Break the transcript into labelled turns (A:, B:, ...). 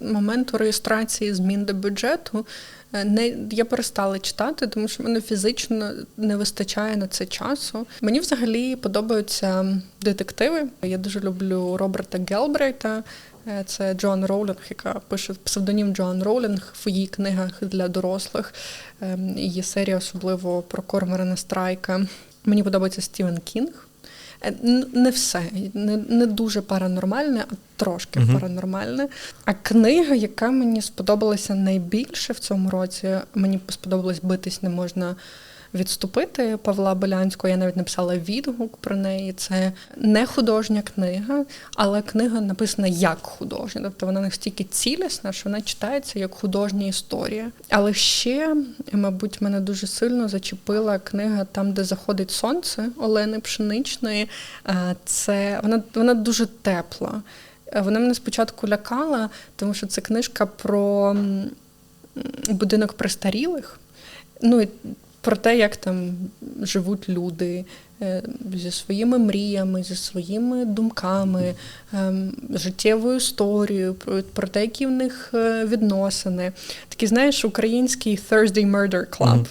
A: моменту реєстрації змін до бюджету е, не я перестала читати, тому що мене фізично не вистачає на це часу. Мені взагалі подобаються детективи. Я дуже люблю Роберта Гелбрейта. Е, Це Джоан Роулінг, яка пише псевдонім Джоан Роулінг в її книгах для дорослих. Ем, Її серія особливо про Корморана Страйка. Мені подобається Стівен Кінг. Е, Не все, не, не дуже паранормальне, а трошки
B: Мгм.
A: паранормальне. А книга, яка мені сподобалася найбільше в цьому році, мені сподобалось битись не можна відступити Павла Белянського. Я навіть написала відгук про неї. Це не художня книга, але книга написана як художня. Тобто вона настільки цілісна, що вона читається як художня історія. Але ще, мабуть, мене дуже сильно зачепила книга Там, де заходить сонце Олени Пшеничної. Е, Це вона, вона дуже тепла. Е, Вона мене спочатку лякала, тому що це книжка про будинок престарілих. Ну і про те, як там живуть люди е, зі своїми мріями, зі своїми думками, ем, життєвою історією, про, те, які в них е, відносини. Такий, знаєш, український Thursday Murder Club.
B: Мгм.